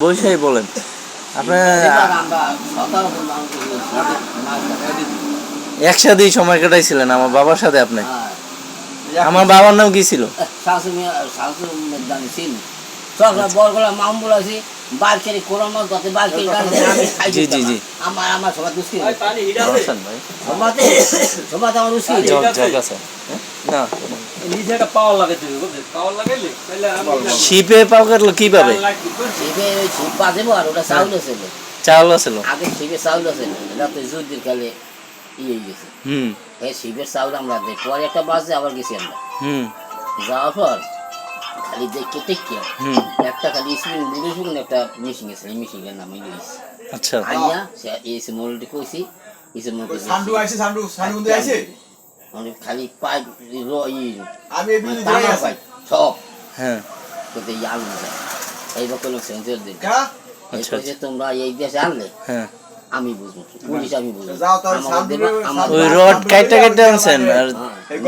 বৈশাই বলেন। একসাথেই সময় কাটাইছিলেন আমার বাবার সাথে আপনি? হ্যাঁ। আমার বাবার নাম কি ছিল? শাশু শাশু ছিল। বরগলা মামবুল আছে বালকেরি কোরআন গত বালকেরি গাড়ি আমি খাই জি, জি, জি। আমার আমার সবাই দুষ্কি হাসান ভাই। সমাতে সমাতে আমার দুষ্কি জগ জগ আছে। হ্যাঁ? না পাওয়ার বুঝলি পাওয়ার লাগাইলে তাহলে আমি শিপে কীভাবে? আর ওটা চাউল আছে চাউল আছিল। আগে ছিপে চাউল আছে এটা তো যুদ্ধের কালে ইয়ে হয়ে গেছে। হুম। এই চাউল আমরা দিই পরে একটা বাজে আবার গেছি আমরা। হুম। যাওয়ার পর খালি দেখে টেকে হুম। একটা খালি স্প্রিং বুড়ে শুকুন একটা মিশিং আছে এই মিশিংয়ের নাম ইংলিশ আচ্ছা। আইয়া সে এসে মোলটি কইছি এসে মোলটি সান্ডু আইছে। সান্ডু সান্ডু আইছে? মানে খালি পাই র ই আমি এই বিলি টানা ধরে আছি। সব। হ্যাঁ। কিন্তু ইয়াল না যায়। এইবার সেন্সর দিন কা? আচ্ছা, কইছে তোমরা এই দেশে আনলে? হ্যাঁ। আমি বুঝব পুলিশ আমি বুঝব ওই রড কাইটা কাইটা আনছেন আর হ্যাঁ, এই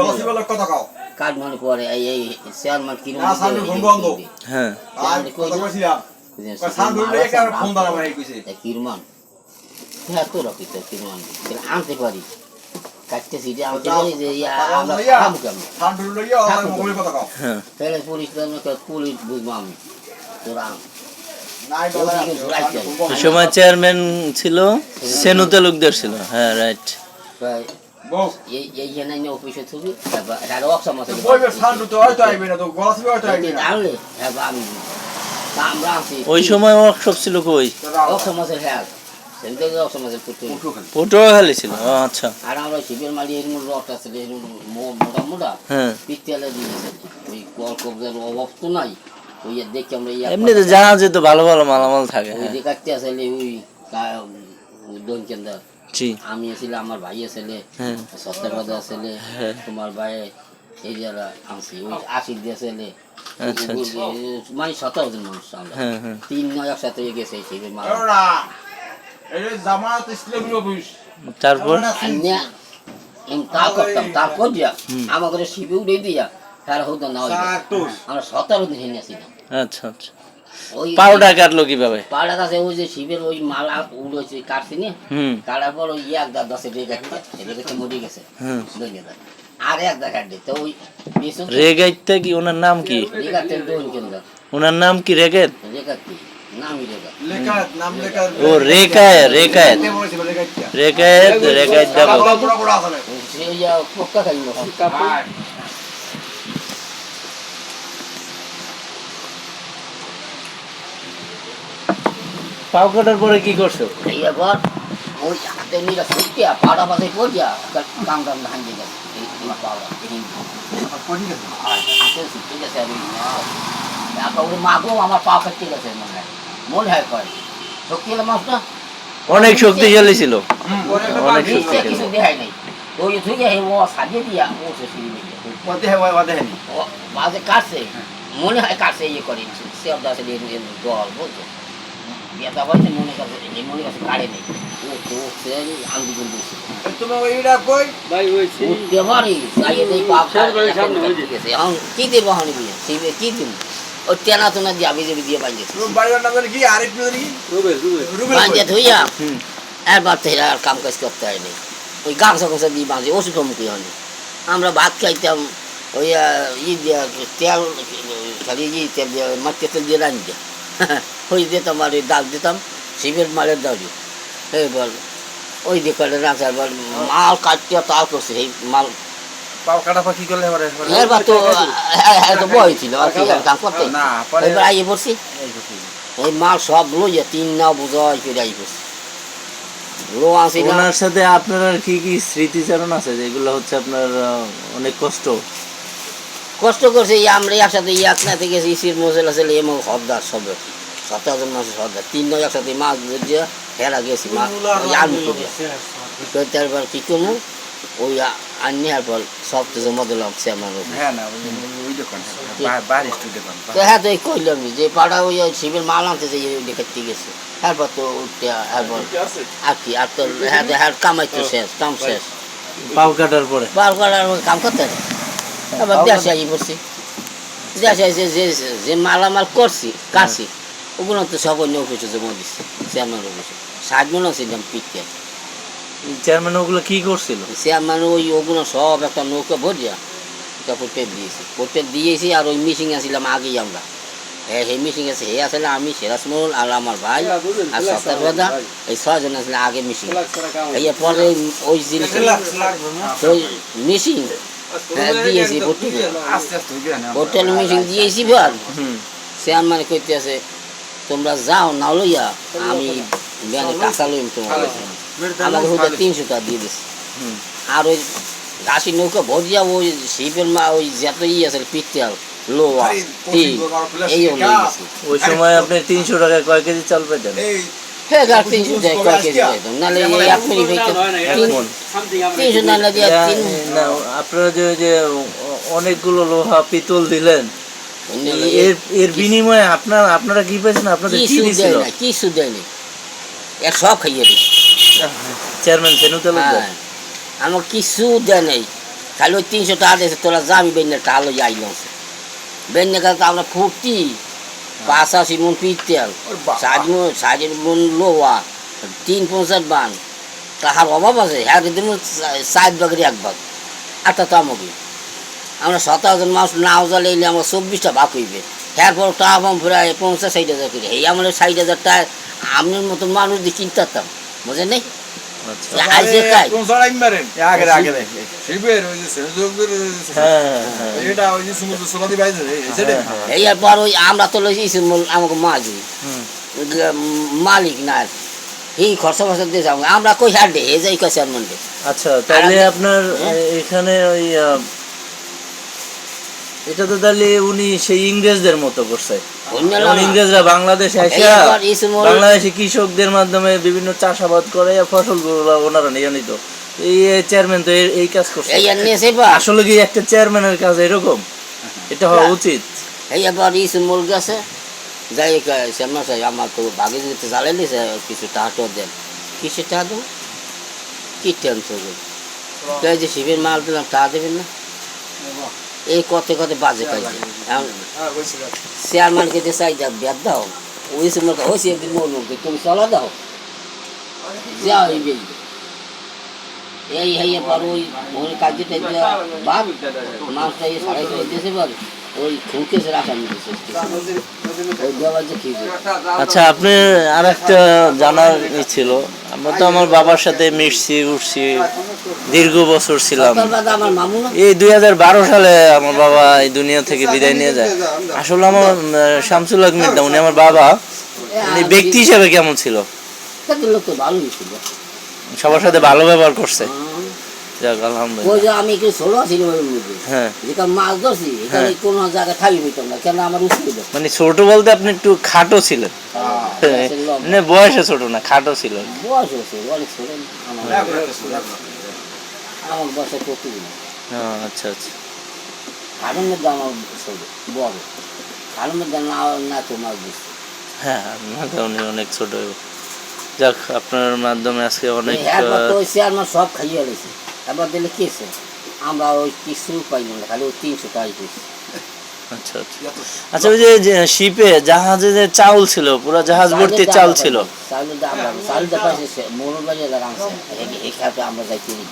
কথা কও। কাজ মানে পরে এই এই চেয়ারম্যান কিনো না, সামনে ঘুম বন্ধ। হ্যাঁ। কিরমান। হ্যাঁ তো রাখি তো কিরমান। তাহলে আনতে পারি। কাটতে সিটে আনতে পারি যে ইয়া আমরা। খাব কেমন? হ্যাঁ। তাহলে পুলিশ পুলিশ বুঝব আমি। তোরা সময় চেয়ারম্যান ছিল সেনু তালুকদার ছিল। হ্যাঁ রাইট প্রায় তো তো। তা ওই সময় ওয়ার্কশপ ছিল কই হ্যাঁ পটুয়াখালী ছিল আচ্ছা আর আমরা শিবের মালি এর মূল রট আছে মোটা মোটা হ্যাঁ দিয়েছে ওই কল কবজার অভাব তো নাই ওই যে আমরা এমনিতে জানা যেত ভালো ভালো মালামাল থাকে ওই আসলে ওই দোন কেন্দ্র জি। আমি আসলে আমার ভাই আসলে হ্যাঁ। সত্যবাদ আসলে হ্যাঁ। তোমার ভাই এই যারা আনছি ওই দিয়ে আসলে আচ্ছা, আচ্ছা। মানে সতেরো জন মানুষ আমরা। হ্যাঁ হ্যাঁ। তিন নয় একসাথে গেছে এই জামাত ইসলামী অফিস। তারপর? তা করতাম তারপর দিয়া আমাদের শিবে উড়ে দিয়া তারা হতো না আমরা সতেরো দিন হেনে আচ্ছা আচ্ছা। ওই পাউডা কাটলো কীভাবে? পাড়া কাছে ওই যে শিবের ওই মালা উড়েছে কাটছি নি কাটার পর ওই এক দা দশে দেখে মরে গেছে আর এক দা কাটবে তো ওই কি ওনার নাম কি? রেখাতে দোন কেন্দ্র। ওনার নাম কি রেগেট রেখা কি? ও রেকায় তে বলেছিল লেখা কি রেকায়েত রেকায়েত ডাবল বড় বড় বড় আছে সে ওই যে পক্কা খাই না পাও কাটার পরে কি করছ? এবার ওই হাতে নিয়ে ছুটিয়া পাড়া পাশে পড়িয়া কাম কাম ভাঙে গেছে। এই এই পাড়া গেছে? হাতে ছুটে গেছে আর ওই মাগো আমার পা কাটতে গেছে মনে হয়। মনে হয় করে শক্তি হলো মাছটা? অনেক শক্তিশালী ছিল। পরে একটা অনেক বাকি নিচে কিছু দেখায় নাই। ওই থেকে ও সাজিয়ে দিয়া ও হয় মাঝে কাটছে। মনে হয় কাটছে ইয়ে করে। সে জল বুঝছ? মনে কাছে এই মনে কাছে কাটে নেই। ও তো আঙ্গি গুল দিয়েছে তুমি ওইটা কই? ভাই হয়েছে উঠতে পারি চাইয়ে দেই পাপ সামনে বাড়ি, সামনে বাড়ি। গেছে। এখন কি দেবো হানি বুঝে সিবে কি দিন ও দিয়ে আবি দিয়ে বাঁধছে তুমি বাড়ির নাম কি আরেক রুবেল রুবেল। রুবেল ধুইয়া হুম। একবার আর কাম কাজ করতে হয়নি ওই গামছা গামছা দিয়ে বাঁধে ওষুধ মুখী হয়নি আমরা ভাত খাইতাম ওই ই দিয়ে তেল খালি ই তেল দিয়ে মাটির তেল দিয়ে রানি ওই দিতাম আর ওই ডাল দিতাম শিবের মালের দাঁড়ি। এবার ওই দিয়ে করে রাখা এবার মাল কাটতে তাও করছে এই মাল। পাও কাটা পাখি করলে এবারে? এবার তো হ্যাঁ, তো বই ছিল আর কি কাম করতে। না পরে এবার আইয়ে পড়ছি। এই মাল সব লইয়া তিন নাও বুঝাই করে আই পড়ছি। লো আনছি না? ওনার সাথে আপনার কি কি স্মৃতিচারণ আছে যেগুলো হচ্ছে আপনার অনেক কষ্ট? কষ্ট করছে আমরা একসাথে এক না থেকে ইসির মজেল আছে এমন হদ্দার সব হদ্দার তিন নয় একসাথে মাছ দিয়ে হেরা গেছি মা ওই আলু তো তারপর কি করব ওই আনি পর সব তো জমা দিলাম চেয়ারম্যান হ্যাঁ দোকান তো হ্যাঁ তো কইলাম যে পাড়া ওই শিবের মাল আনতে যে দেখতে গেছে। তো উঠতে আর কি আর তো হ্যাঁ তো হ্যাঁ কামাই তো শেষ কাম শেষ। পাও কাটার পরে। বার করার কাম করতে আবার দেশে পড়ছি দেশে যে যে মালামাল করছি কাছি ওগুলো তো সব অন্য অফিসে জমা দিচ্ছে চেয়ারম্যান অফিসে সাতজন ছিলাম পিকতে চেয়ারম্যান ওগুলো কি করছিল? চেয়ারম্যান ওই ওগুলো সব একটা নৌকা ভরিয়া এটা পোটেল দিয়েছি। পোটেল দিয়েছি আর ওই মিশিং আসছিলাম আগেই আমরা। হ্যাঁ সেই মিশিং আছে হে আসলে আমি সিরাজমল আর আমার ভাই আর সত্তর দাদা এই ছয়জন আসলে আগে মিশিং এই পরে ওই জিনিস ওই মিশিং হ্যাঁ দিয়েছি হোটেল মিশিং দিয়েছি বল। হুম। চেয়ারম্যান কইতে আছে তোমরা যাও না লইয়া আমি ব্যানে টাকা লইম তোমার আমাকে হুদা তিনশো টাকা দিয়ে হুম। আর ওই ঘাসি নৌকা ভরিয়া ওই শিপের মা ওই যত ই আছে পিত্তাল লোয়া তিন এই ওই সময় আপনি তিনশো টাকায় কয় কেজি চাল পেতেন এই হ্যাঁ গাছ তিনশো দেয় কয় কেজি নাহলে এই তিনশো না আপনারা যে যে অনেকগুলো লোহা পিতল দিলেন এর এর বিনিময়ে আপনার আপনারা কি পেয়েছেন? আপনাদের কি কিছু দিছিল? দেয় না কিছু দেয় না এক সব খাইয়ে দিই চেয়ারম্যান সেনু তালুকদার হ্যাঁ। আমার কিছু দেয় নাই খালি ওই তিনশো টাকা দিয়েছে তোরা যাবি বেন্যা টালো বেন্যা তো আমরা ফুটি পাঁচাশি মন পিতেল বাবা। মন মন লোয়া তিন পঞ্চাশ বান। তাহার অভাব আছে হ্যাঁ ভাগের এক ভাগ। আটটা তো আমাকে আমরা সতেরো জন মানুষ নাও জালে এলে আমার চব্বিশটা ভাগ হইবে। হ্যাঁ পর টাকা পাম প্রায় পঞ্চাশ ষাট হাজার করে। এই আমার ষাট হাজার টাকা আপনার মতো মানুষ দিয়ে কিনতাম বুঝেন নাই? আচ্ছা। হ্যাঁ হ্যাঁ এটা ওই যে সমুদ্র সোলাদি বাইরে এসে এই আমরা তো লইছি আমাকে মাঝি। হুম। মালিক না এই খরচা ফরচা দিয়ে যাব। আমরা কই হার ডে যাই কই চেয়ারম্যান আচ্ছা তাহলে আপনার এখানে ওই এটা তো তাহলে উনি সেই ইংরেজদের মতো করছে। ইংরেজরা বাংলাদেশে আসা এইবার এই সময়- বাংলাদেশে কৃষকদের মাধ্যমে বিভিন্ন চাষাবাদ করে ফসলগুলো ওনারা নিয়ে নিত। এই চেয়ারম্যান তো এই কাজ করছে। আসলে কি একটা চেয়ারম্যানের কাজ এরকম? এটা হওয়া উচিত। এই এবার এই সমল গেছে যাই চেয়ারম্যান সাহেব আমার তো বাগে যদি জ্বালাই দিছে কিছু টাকা তো দেন। কিছু টাকা দেবো? কি টেনশন যে শিবের মাল দিলাম টাকা দেবেন না? এই কতে কতে বাজে পাইছে চেয়ারম্যানকে যে চাই যা, বেদ দাও। ওই সময় হয়েছে, একদিন তুমি চলা দাও। এই বেশ এই হাইয়ে ওই ওই কাজে মাছটা সাড়াই করে দিয়েছে ওই খুঁকেছে রাখা খেয়েছে আচ্ছা আপনি আর একটা জানার ছিল। আমরা তো আমার বাবার সাথে মিশছি, উঠছি। দীর্ঘ বছর ছিলাম। এই দুই সালে আমার বাবা এই দুনিয়া থেকে বিদায় নিয়ে যায়। আসলে আমার শামসুল হক মির্জা উনি আমার বাবা। উনি ব্যক্তি হিসেবে কেমন ছিল? ছিল। সবার সাথে ভালো ব্যবহার করছে। যাক আলহামদুলিল্লাহ। আমি ছিল হ্যাঁ। মাছ ধরছি এখানে হ্যাঁ। কোনো জায়গায় থাকি হইতাম না কেন আমার মানে ছোট বলতে আপনি একটু খাটো ছিলেন। হ্যাঁ, মানে বয়সে ছোট না খাটো ছিলেন। বয়স অনেক ছোট। আমার আমার বয়সে কত দিন হ্যাঁ, আচ্ছা। আচ্ছা মধ্যে আমার বড়। খাড়ের মধ্যে না না তো মাছ দিচ্ছে হ্যাঁ আপনাকে উনি অনেক ছোট যাক আপনার মাধ্যমে আজকে অনেক চেয়ারম্যান সব খাইয়ে গেছে এবার দিলে কেছে আমরা ওই কিছু পাইলাম না খালি ওই তিনশো টাকা দিয়েছি। আচ্ছা আচ্ছা। আচ্ছা ওই যে শিপে জাহাজে যে চাউল ছিল পুরো জাহাজ ভর্তি চাল ছিল। চাউলের দাম আমরা চাউলের দাম পাইছে মনুর বাজার যারা এই- এই খাতে আমরা যাই কিনি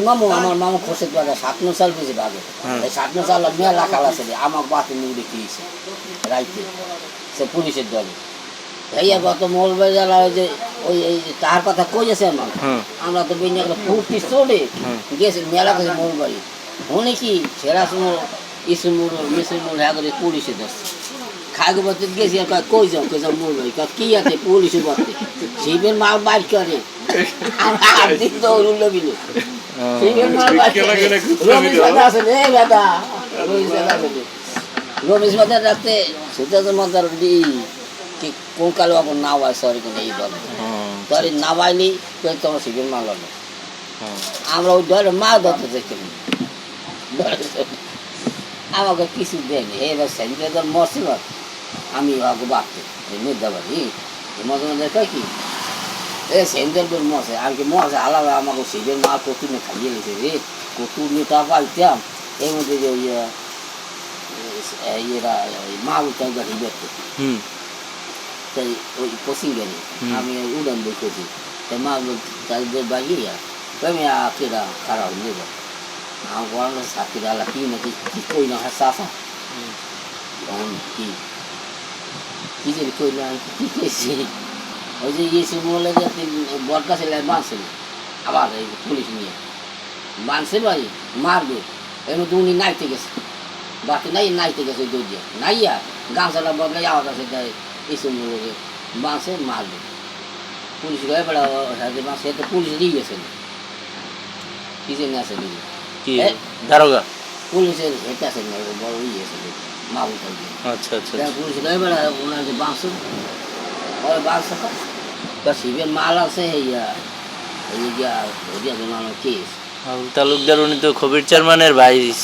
মামু আমার মামু খুশি বাজার সাতনো চাল পেয়েছে বাগে হুম। এই সাতনো চাল মেলা খালা ছিল আমার বাতি মুড়ি কিনেছে রাইতে সে পুলিশের দলে। এই এবার তো মৌলবাজার ওই যে ওই এই তার কথা কইছে আমার? হুম আমরা তো করে ফুটি চলে গেছে মেলা গেছে মৌলবাড়ি শুনে কি সেরা সময় ইসুমুর মিসুমুর হ্যাঁ করে পুলিশে ধরছে। খাগে বলতে গেছি কই যাও কই যাও মৌলবাড়ি কয় কি আছে পুলিশে শিবের মাল বাইর করে। আর দিন তো উল্লো বিলো। রমেশ বাদা আছে রে বেটা রমেশ বাদা আছে। রমেশ বাদা রাতে সুজাত মাদার দি কি কোন কালো এখন নাও হয় সরি কিন্তু এই দল হুম, ধরে নামাইলি তুই তোমার হবে হুম। আমরা ওই ধরে মা ধরতে দেখি আমাকে কিছু দেয়নি এবার মরছিল আমি ওকে বাড়তে মজা কি? এ সেন্টার বের মশে আর কি মশে আলাদা আমাকে শিবের মা কত নিয়ে খাইয়ে গেছে রে কত নিয়ে তা পাইতাম এর মধ্যে যে ওই আহ, এই এরা ওই মা উঠাই গাড়ি বেরতো হুম তাই ওই পশ্চিম গেলে হুম। আমি ওই উড়ান বই করছি তাই মা তাদের বাইরে আমি আকেরা খারাপ হলে যাও আমার গরমের সাথীরা আলা কি না কি কি কই না হ্যাঁ সাফা তখন কি কি যে কই না কি কইছি ওই যে ইয়েছে বলে যে বট গাছে বাঁধছে আবার এই পুলিশ নিয়ে। বাঁধছে ভাই মারবে। এর মধ্যে উনি নাইতে গেছে। বাকি নাই নাইতে গেছে দৌড় দিয়ে নাইয়া গামছাটা বদলে আওয়াজ আছে তাই এসে লোকে বাঁচে মারবে। পুলিশ গায়ে বেড়া হাতে বাঁচে তো পুলিশ দিয়ে গেছে। কিছু না আছে নাকি কি? এ? দারোগা? পুলিশের হেঁটে আছে না বড় ইয়ে আছে মা উঠে দিয়ে আচ্ছা আচ্ছা তাই পুলিশ গায়ে বেড়া ওনার যে বাঁচো ওই বাঁচছে তো শিবের মাল আছে ইয়া এই গিয়া ওদিয়া জন্য কেস তালুকদার উনি তো খবির চেয়ারম্যানের ভাইস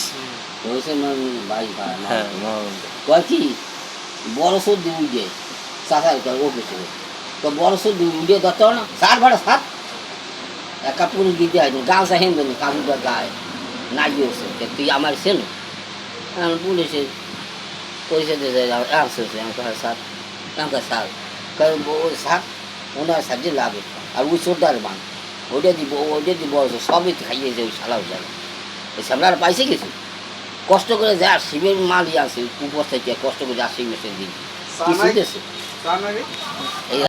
হয়েছে মানে ভাই ভাই। কয় কি বড় সর্দি উঠে চাষার কয় অফিসে তো বড় সর্দি উঠে ধরতে না সার ভাড়া সাত একা পুরুষ দিতে হয় গাঁও চাহেন দেন কাজুটা গায়ে নাই হচ্ছে তুই আমার সেন পুলিশে পয়সা দিয়েছে আসছে আমি কয় স্যার আমি কয় স্যার কয় ওই স্যার ওনার সাহায্যে লাগে আর ওই সর্দার বান ওইটা দিব ওইটা দিব সবই খাইয়েছে ওই শালা জায়গা ওই সামলার পাইছে কিছু কষ্ট করে যা শিবের মালই আছে উপর থেকে কষ্ট করে যা শিব মেশিন দিন এই।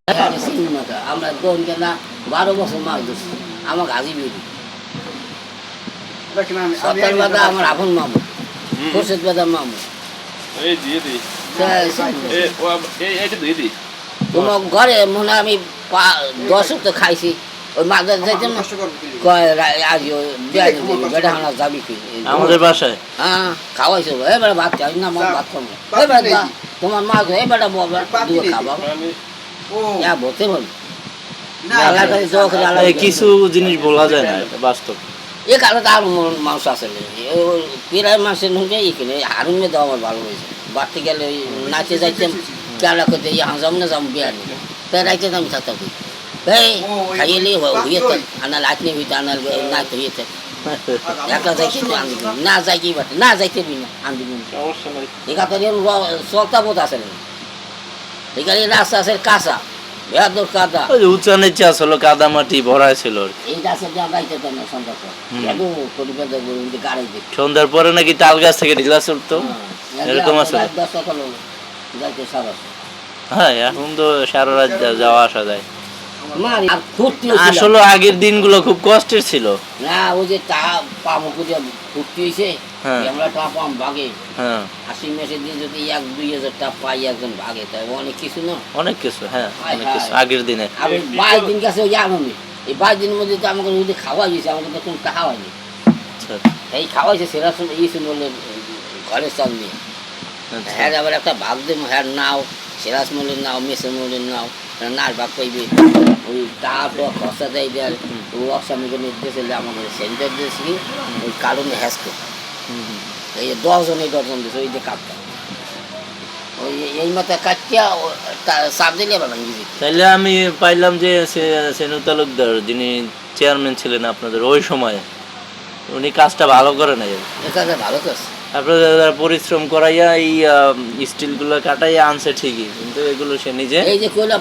আমরা দোন কেনা বারো বছর মাছ ধরছি আমার হাজি বেরি সত্তর বাদা আমার আপন মামু খোরশেদ বাদা মামু এই এই তোমার ঘরে মনে আমি পা- দশ তো খাইছি ওই মাছ যাইতাম না আজ বেটা হানা যাবি কি আমাদের বাসায় হ্যাঁ খাওয়াইছো ভাত খাই না মা ভাত খাব এ তোমার মা এ বেটা দুধ খাবা ইয়া বলতে বল কাছে জিনিস বলা যায় না বাস্তব এ কারণে তার মাংস আছে প্রায় মাসের নুকে এখানে হারুন মেয়ে দেওয়া আমার ভালো হয়েছে বাড়তে গেলে নাচে যাইতাম কেলা করতে ইয়ে হাঁজাম না যাম বিয়ার নিয়ে তাই রাইতে আমি থাকতাম এই খাইলে হইতে আনাল আটনি হইতে আনাল নাচ হইতে একলা যাইতে না যাই কি বাটে না যাইতে বি না আনবি না সমস্যা নাই এখানে চলতা বোধ আছে না এখানে রাস্তা আছে কাঁচা বেহাদুর কাদা উচ্চানের চাষ হলো কাদা মাটি ভরা ছিল। এই গাছে যা গাইতে তো না সন্ধ্যা হুম। এত পরিবেদ গাড়ি দিতে সন্ধ্যার পরে নাকি তাল গাছ থেকে ঢিলা চলতো এরকম আছে? হলো যাইতে সারাস হ্যাঁ এখন তো সারা রাত যাওয়া আসা যায়। আসলে আগের দিনগুলো খুব কষ্টের ছিল। না ওই যে টা পামো করে ফুর্তি হয়েছে হ্যাঁ। আমরা টা পাম ভাগে। হ্যাঁ। আশি মাসের দিন যদি এক দুই হাজার টাকা পাই একজন ভাগে তাই অনেক কিছু না? অনেক কিছু হ্যাঁ অনেক কিছু আগের দিনে। ওই বাইশ দিন কাছে ওই আনন্দ। এই বাইশ দিনের মধ্যে তো আমাকে যদি খাওয়া গেছে আমাকে তো কোনো টাকা হয়নি। আচ্ছা। এই খাওয়াইছে সেরা শুনে ইয়েছে বললে ঘরের চাল নিয়ে আচ্ছা। হ্যাঁ আবার একটা ভাগ দেবো হ্যাঁ নাও। সিরাজ মল্লির নাও মেসে মল্লির নাও নাচ ভাগ পাইবে ওই টাকা খরচা দেয় দেয় ও অসামিকে নির্দেশ দিলে আমাকে সেন্টার দিয়েছি ওই কারণে হ্যাসকে। এই দশজন দশজন দিয়েছে ওই যে কাটটা ওই এই মতো কাটিয়া সাপ দিলে দিত তাইলে আমি পাইলাম যে সেনু তালুকদার যিনি চেয়ারম্যান ছিলেন আপনাদের ওই সময়ে। উনি কাজটা ভালো করে নাই ভালো করছে পরিশ্রম করাইয়া এই স্টিলগুলো কাটাইয়া আনছে ঠিকই কিন্তু এগুলো সে নিজে এই যে কইলা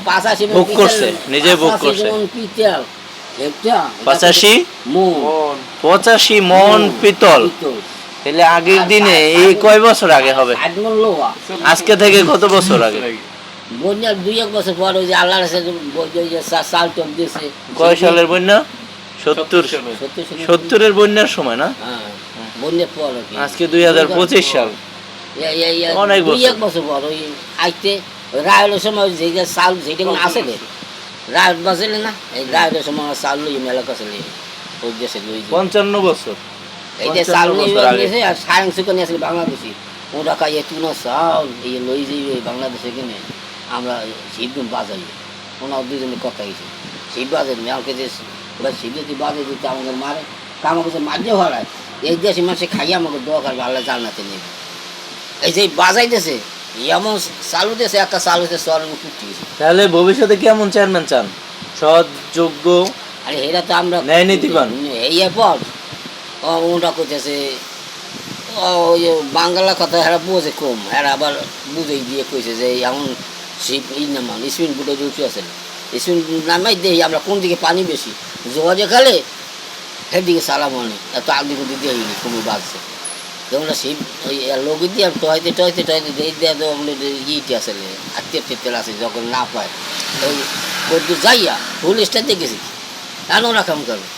ভোগ করছে, নিজে ভোগ করছে। পঁচাশি মন। পঁচাশি মন পিতল। তাহলে আগের দিনে এই কয় বছর আগে হবে। আজকে থেকে কত বছর আগে? বন্যার দুই এক বছর পর ওই যে সা- সাল টপ দিয়েছে। কয় সালের বন্যা? সত্তর সত্তর সত্তরের বন্যার সময় না? হ্যাঁ বন্যার পর আজকে দুই হাজার পঁচিশ সাল। অনেক বছর। পর ওই আইতে ওই সময় যে যে যেটা আছে রে। রায়ত বাজলে না? এই রায়ের সময় আমার লই মেলা কাছে লই ওই দেশে লই পঞ্চান্ন বছর। এইটা চাল নিয়ে আর সায়ং সুখানি আসলে বাংলাদেশি। ওরা কাইয়ে তুনো চাল এই লই যাইবে বাংলাদেশে কিনে। আমরা বাজাই ওনার দুজনে কথা গেছে। শীত বাজে নি যে ওরা শীত যদি বাজে দিতে আমাকে মারে তা আমাকে যে মাঝে হরায় এই দেশে মানুষে খাইয়ে আমাকে দোকান আল্লাহ জানাতে নেবে এই যে বাজাইতেছে এমন চালু দেশে একটা চালু দেশে সরেন কুটি তাহলে ভবিষ্যতে কেমন চেয়ারম্যান চান? সৎ যোগ্য? আরে এরা তো আমরা ন্যায় নীতিবান। এই পর ও ওটা করতেছে ওই বাংলা কথা এরা বোঝে কম। এরা আবার বুঝে দিয়ে কইছে যে এমন শিপ ই নামান স্পিন বুটে উঠে আছে। নামাই দেই আমরা কোন দিকে পানি বেশি? জোয়া যে খালে সেদিকে সালাম অনেক এত আগে দিকে দেয়নি কুমির বাজছে যেমন শিব ওই লোক দিয়ে টয়তে টয়তে টয়তে দিয়ে দেওয়া তো ইটি আছে আত্মীয় টেতেল আছে, যখন না পায়। ওই কদ্দু যাইয়া ফুল স্টার দেখেছি এমন রাখাম করবে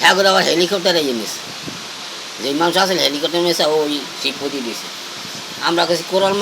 হ্যাঁ করে। আবার হেলিকপ্টারে জিনিস যে মানুষ আসলে হেলিকপ্টার মেসা ওই শিব দিয়েছে আমরা কাছে কোরাল